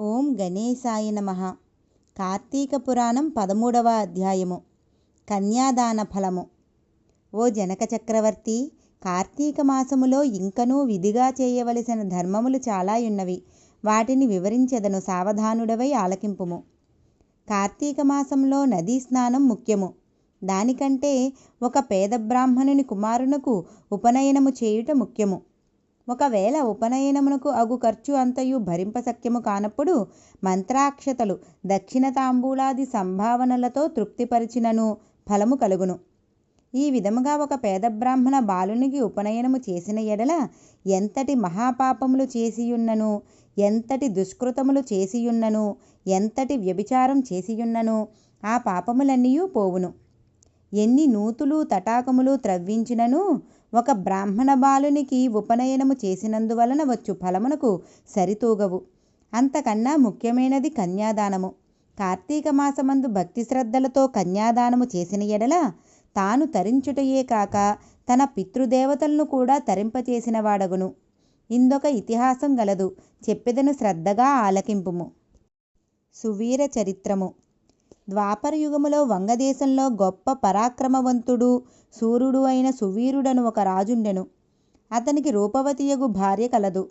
ఓం గణేశాయ నమ. కార్తీక పురాణం పదమూడవ అధ్యాయము. కన్యాదాన ఫలము. ఓ జనక చక్రవర్తి కార్తీక మాసములో ఇంకనూ విధిగా చేయవలసిన ధర్మములు చాలాయున్నవి వాటిని వివరించెదను సావధానుడవై ఆలకింపుము. కార్తీక మాసంలో నదీ స్నానం ముఖ్యము. దానికంటే ఒక పేద బ్రాహ్మణుని కుమారునకు ఉపనయనము చేయుట ముఖ్యము. ఒకవేళ ఉపనయనమునకు అగు ఖర్చు అంతయు భరింపశక్యము కానప్పుడు మంత్రాక్షతలు దక్షిణ తాంబూలాది సంభావనలతో తృప్తిపరిచినను ఫలము కలుగును. ఈ విధముగా ఒక పేద బ్రాహ్మణ బాలునికి ఉపనయనము చేసిన ఎడల ఎంతటి మహాపాపములు చేసియున్నను ఎంతటి దుష్కృతములు చేసియున్నను ఎంతటి వ్యభిచారం చేసియున్నను ఆ పాపములన్నీ పోవును. ఎన్ని నూతులు తటాకములు త్రవ్వించినను ఒక బ్రాహ్మణ బాలునికి ఉపనయనము చేసినందువలన వచ్చు ఫలమునకు సరితూగవు. అంతకన్నా ముఖ్యమైనది కన్యాదానము. కార్తీక మాసమందు భక్తి శ్రద్ధలతో కన్యాదానము చేసిన ఎడల తాను తరించుటయే కాక తన పితృదేవతలను కూడా తరింపచేసిన వాడగును ఇందొక ఇతిహాసం గలదు. చెప్పెదను శ్రద్ధగా ఆలకింపుము. సువీర చరిత్రము. ద్వాపరయుగములో వంగదేశంలో గొప్ప పరాక్రమవంతుడు సూర్యుడు అయిన సువీరుడను ఒక రాజుండెను. అతనికి రూపవతియగు భార్య కలదు.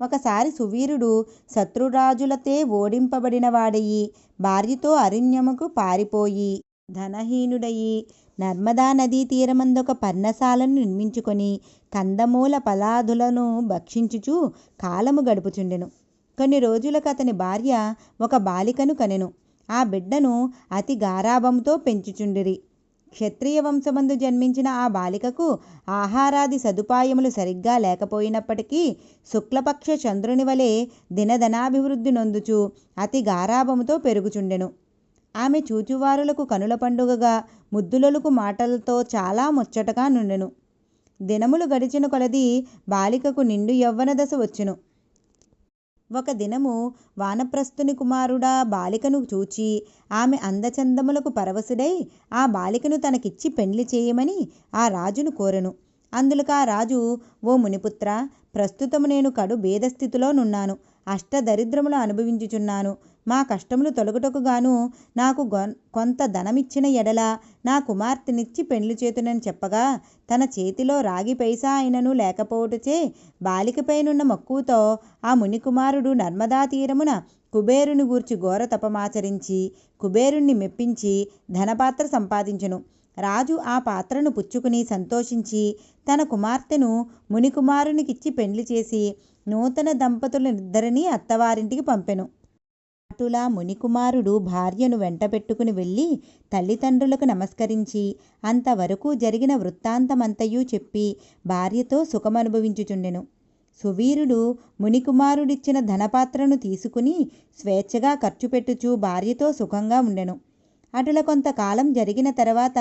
ఒకసారి సువీరుడు శత్రురాజులతే ఓడింపబడినవాడయి భార్యతో అరణ్యముకు పారిపోయి ధనహీనుడయి నర్మదా నదీ తీరమందొక పర్ణశాలను నిర్మించుకొని కందమూల పలాదులను భక్షించుచు కాలము గడుపుచుండెను. కొన్ని రోజులకు అతని భార్య ఒక బాలికను కనెను. ఆ బిడ్డను అతి గారాభంతో పెంచుచుండిరి. క్షత్రియ వంశమందు జన్మించిన ఆ బాలికకు ఆహారాది సదుపాయములు సరిగ్గా లేకపోయినప్పటికీ శుక్లపక్ష చంద్రుని వలె దినధనాభివృద్ధి నొందుచు అతి గారాభముతో పెరుగుచుండెను. ఆమె చూచువారులకు కనుల పండుగగా ముద్దులలకు మాటలతో చాలా ముచ్చటగా నుండెను. దినములు గడిచిన కొలది బాలికకు నిండు యవ్వన దశ వచ్చును. ఒక దినము వానప్రస్థుని కుమారుడా బాలికను చూచి ఆమె అందచందములకు పరవశుడై ఆ బాలికను తనకిచ్చి పెండ్లి చేయమని ఆ రాజును కోరెను. అందులకు ఆ రాజు ఓ మునిపుత్ర ప్రస్తుతము నేను కడు భేదస్థితిలో నున్నాను. అష్టదరిద్రములు అనుభవించుచున్నాను. మా కష్టములు తొలగుటకు గాను నాకు కొంత ధనమిచ్చిన ఎడల నా కుమార్తెనిచ్చి పెండ్లి చేతునని చెప్పగా తన చేతిలో రాగి పైసా అయినను లేకపోవటచే బాలికపైనున్న మక్కువతో ఆ మునికుమారుడు నర్మదా తీరమున కుబేరుని గూర్చి ఘోర తపమాచరించి కుబేరుణ్ణి మెప్పించి ధనపాత్ర సంపాదించును. రాజు ఆ పాత్రను పుచ్చుకుని సంతోషించి తన కుమార్తెను మునికుమారునికిచ్చి పెండ్లి చేసి నూతన దంపతులనిద్దరినీ అత్తవారింటికి పంపెను. అటులా మునికుమారుడు భార్యను వెంటబెట్టుకుని వెళ్ళి తల్లిదండ్రులకు నమస్కరించి అంతవరకు జరిగిన వృత్తాంతమంతయూ చెప్పి భార్యతో సుఖమనుభవించుచుండెను. సువీరుడు మునికుమారుడిచ్చిన ధనపాత్రను తీసుకుని స్వేచ్ఛగా ఖర్చు పెట్టుచూ భార్యతో సుఖంగా ఉండెను. అటుల కొంతకాలం జరిగిన తర్వాత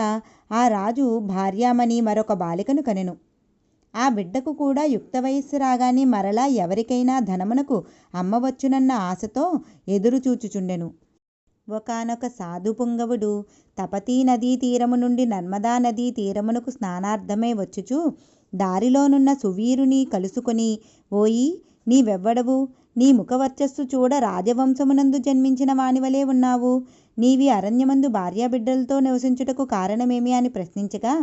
ఆ రాజు భార్యామణి మరొక బాలికను కనెను. ఆ బిడ్డకు కూడా యుక్త వయస్సు రాగానే మరలా ఎవరికైనా ధనమునకు అమ్మవచ్చునన్న ఆశతో ఎదురుచూచుచుండెను ఒకనొక సాధు పుంగవుడు తపతీ నదీ తీరము నుండి నర్మదా నదీ తీరమునకు స్నానార్థమై వచ్చుచు దారిలోనున్న సువీరుని కలుసుకొని ఓయి నీవెవ్వడవు? నీ ముఖవర్చస్సు చూడ రాజవంశమునందు జన్మించిన వానివలే ఉన్నావు? నీవి అరణ్యమందు భార్యాబిడ్డలతో నివసించుటకు కారణమేమి? అని ప్రశ్నించగా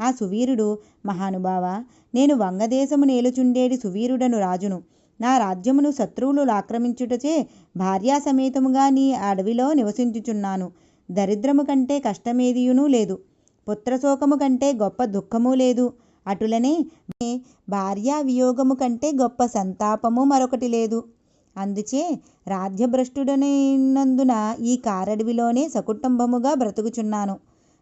ఆ సువీరుడు మహానుభావ నేను వంగదేశము నేలుచుండేడి సువీరుడను రాజును. నా రాజ్యమును శత్రువులు ఆక్రమించుటచే భార్యా సమేతముగా నీ అడవిలో నివసించుచున్నాను. దరిద్రము కంటే కష్టమేదియునూ లేదు. పుత్రశోకము కంటే గొప్ప దుఃఖము లేదు. అటులనే భార్యా వియోగము కంటే గొప్ప సంతాపము మరొకటి లేదు. అందుచే రాజ్యభ్రష్టుడనైనందున ఈ కారడవిలోనే సకుటుంబముగా బ్రతుకుచున్నాను.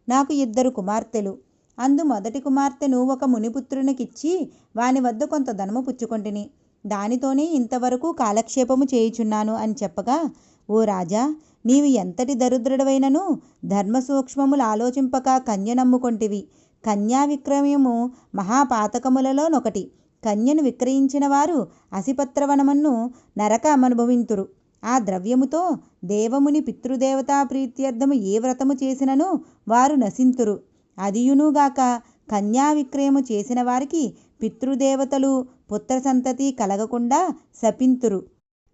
నాకు ఇద్దరు కుమార్తెలు. అందు మొదటి కుమార్తెను ఒక మునిపుత్రునికిచ్చి వాని వద్ద కొంత ధనము పుచ్చుకొంటిని. దానితోనే ఇంతవరకు కాలక్షేపము చేయుచున్నాను అని చెప్పగా ఓ రాజా నీవు ఎంతటి దరిద్రుడవైనను ధర్మ సూక్ష్మములు ఆలోచింపక కన్య నమ్ముకొంటివి. కన్యా విక్రయము మహాపాతకములలోనొకటి కన్యను విక్రయించిన వారు అసిపత్రవనమన్ను నరకమనుభవింతురు. ఆ ద్రవ్యముతో దేవముని పితృదేవతా ప్రీత్యర్థము ఏ వ్రతము చేసినను వారు నశింతురు. అదియునుగాక కన్యా విక్రయము చేసిన వారికి పితృదేవతలు పుత్ర సంతతి కలగకుండా శపింతురు.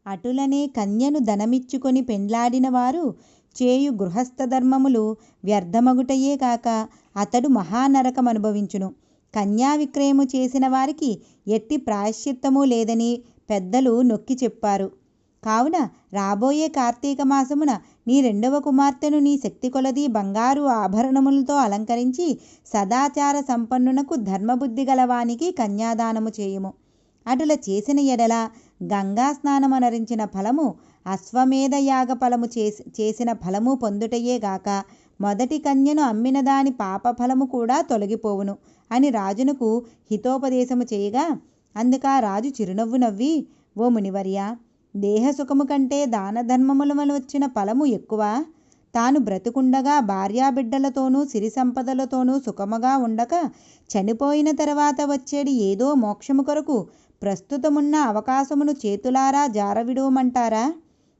అటులనే కన్యను ధనమిచ్చుకొని పెండ్లాడిన వారు చేయు గృహస్థ ధర్మములు వ్యర్థమగుటయే కాక అతడు మహానరకమనుభవించును కన్యా విక్రయము చేసిన వారికి ఎట్టి ప్రాయశ్చిత్తము లేదని పెద్దలు నొక్కి చెప్పారు. కావున రాబోయే కార్తీక మాసమున నీ రెండవ కుమార్తెను నీ శక్తి కొలది బంగారు ఆభరణములతో అలంకరించి సదాచార సంపన్నునకు ధర్మబుద్ధి గలవానికి కన్యాదానము చేయుము. అటుల చేసిన ఎడల గంగా స్నానమనరించిన ఫలము అశ్వమేధ యాగ ఫలము చేసి చేసిన ఫలము పొందుటయే గాక మొదటి కన్యను అమ్మిన దాని పాప ఫలము కూడా తొలగిపోవును అని రాజునకు హితోపదేశము చేయగా అందుక రాజు చిరునవ్వు నవ్వి ఓ మునివర్య దేహ సుఖము కంటే దాన ధర్మముల వల్ల వచ్చిన ఫలము ఎక్కువ. తాను బ్రతుకుండగా భార్యాబిడ్డలతోనూ సిరి సంపదలతోనూ సుఖముగా ఉండక చనిపోయిన తర్వాత వచ్చేది ఏదో మోక్షము కొరకు ప్రస్తుతమున్న అవకాశమును చేతులారా జారవిడవమంటారా?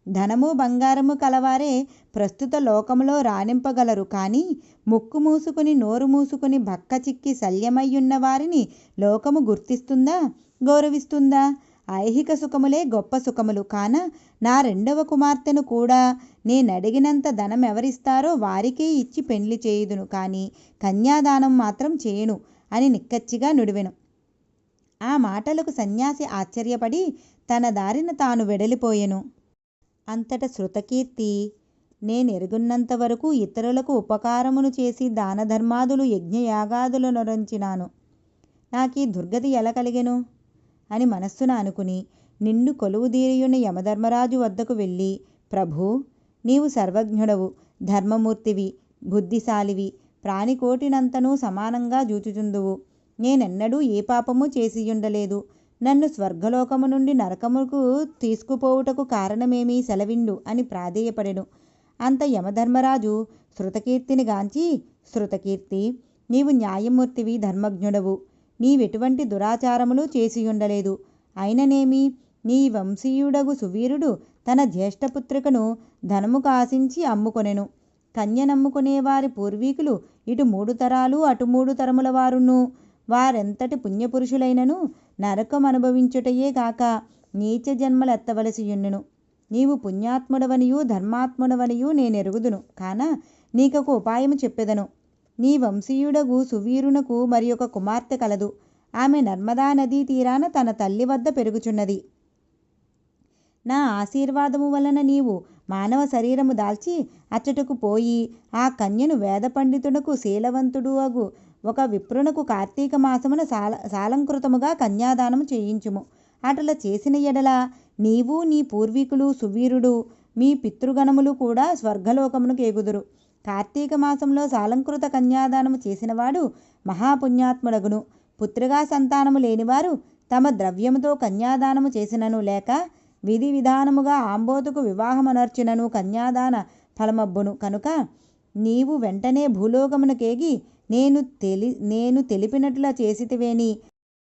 ధనము బంగారము కలవారే ప్రస్తుత లోకములో రాణింపగలరు కానీ ముక్కు మూసుకుని నోరు మూసుకుని బక్క చిక్కి శల్యమయ్యున్న వారిని లోకము గుర్తిస్తుందా గౌరవిస్తుందా? ఐహిక సుఖములే గొప్ప సుఖములు. కాన నా రెండవ కుమార్తెను కూడా నేనడిగినంత ధనం ఎవరిస్తారో వారికే ఇచ్చి పెండ్లి చేయుదును. కానీ కన్యాదానం మాత్రం చేయను అని నిక్కచ్చిగా నుడివెను. ఆ మాటలకు సన్యాసి ఆశ్చర్యపడి తన దారిన తాను వెడలిపోయెను. అంతట శృతకీర్తి నేనెరుగున్నంత వరకు ఇతరులకు ఉపకారమును చేసి దానధర్మాదులు యజ్ఞయాగాదులు నొరంచినాను. నాకీ దుర్గతి ఎలా కలిగెను? అని మనస్సున అనుకుని నిన్ను కొలువుదీరియున్న యమధర్మరాజు వద్దకు వెళ్ళి ప్రభూ నీవు సర్వజ్ఞుడవు ధర్మమూర్తివి బుద్ధిశాలివి ప్రాణికోటినంతనూ సమానంగా జూచుచుందువు. నేనెన్నడూ ఏ పాపము చేసియుండలేదు. నన్ను స్వర్గలోకము నుండి నరకముకు తీసుకుపోవుటకు కారణమేమీ సెలవిండు అని ప్రాధేయపడెను. అంత యమధర్మరాజు శృతకీర్తిని గాంచి శృతకీర్తి నీవు న్యాయమూర్తివి ధర్మజ్ఞుడవు. నీవెటువంటి దురాచారములు చేసియుండలేదు. అయిననేమి? నీ వంశీయుడగు సువీరుడు తన జ్యేష్ఠపుత్రికను ధనము కాసించి అమ్ముకొనెను. కన్యనమ్ముకునేవారి పూర్వీకులు ఇటు మూడు తరాలు అటు మూడు తరముల వారును. వారెంతటి పుణ్యపురుషులైనను నరకం అనుభవించుటయే కాక నీచ జన్మలెత్తవలసియుండును. నీవు పుణ్యాత్ముడవనియు ధర్మాత్ముడవనియు నేనెరుగుదును. కాన నీకొక ఉపాయము చెప్పెదను. నీ వంశీయుడగు సువీరునకు మరి ఒక కుమార్తె కలదు. ఆమె నర్మదా నదీ తీరాన తన తల్లి వద్ద పెరుగుచున్నది. నా ఆశీర్వాదము వలన నీవు మానవ శరీరము దాల్చి అచ్చటకు పోయి ఆ కన్యను వేద పండితునకు శీలవంతుడు అగు. ఒక విప్రునకు కార్తీక మాసమున సాల సాలంకృతముగా కన్యాదానము చేయించుము. అటుల చేసిన ఎడల నీవు నీ పూర్వీకులు సువీరుడు మీ పితృగణములు కూడా స్వర్గలోకమునకు ఎగుదురు. కార్తీక మాసంలో సాలంకృత కన్యాదానము చేసినవాడు మహాపుణ్యాత్ముడగును. పుత్రిగా సంతానము లేనివారు తమ ద్రవ్యముతో కన్యాదానము చేసినను లేక విధి విధానముగా ఆంబోతుకు వివాహమనర్చినను కన్యాదాన ఫలమబ్బును. కనుక నీవు వెంటనే భూలోకమునకేగి నేను తెలి నేను తెలిపినట్లా చేసితివేని.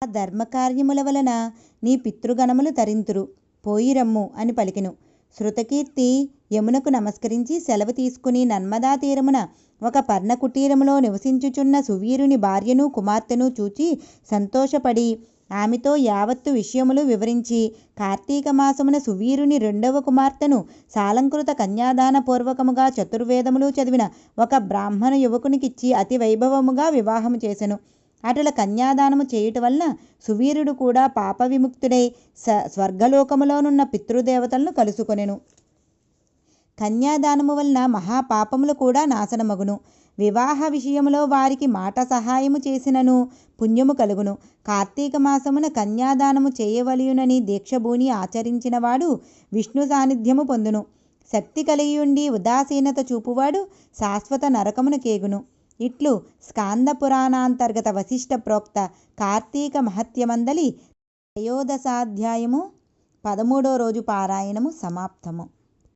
ఆ ధర్మకార్యముల వలన నీ పితృగణములు తరింతురు. పోయిరమ్ము అని పలికెను. శృతకీర్తి యమునకు నమస్కరించి సెలవు తీసుకుని నర్మదా తీరమున ఒక పర్ణ కుటీరములో నివసించుచున్న సువీరుని భార్యను కుమార్తెను చూచి సంతోషపడి ఆమెతో యావత్తు విషయములు వివరించి కార్తీక మాసమున సువీరుని రెండవ కుమార్తెను సాలంకృత కన్యాదాన పూర్వకముగా చతుర్వేదములు చదివిన ఒక బ్రాహ్మణ యువకునికిచ్చి అతి వైభవముగా వివాహము చేసెను. అటుల కన్యాదానము చేయుట వలన సువీరుడు కూడా పాప విముక్తుడై స స్వర్గలోకములోనున్న పితృదేవతలను కలుసుకొనెను. కన్యాదానము వలన మహాపాపములు కూడా నాశనమగును. వివాహ విషయములో వారికి మాట సహాయము చేసినను పుణ్యము కలుగును. కార్తీక మాసమున కన్యాదానము చేయవలయునని దీక్షభూని ఆచరించినవాడు విష్ణు సాన్నిధ్యము పొందును. శక్తి కలిగియుండి ఉదాసీనత చూపువాడు శాశ్వత నరకమును కేగును. ఇట్లు స్కాంద పురాణాంతర్గత వశిష్ట ప్రోక్త కార్తీక మహత్యమందలి త్రయోదశాధ్యాయము పదమూడో రోజు పారాయణము సమాప్తము.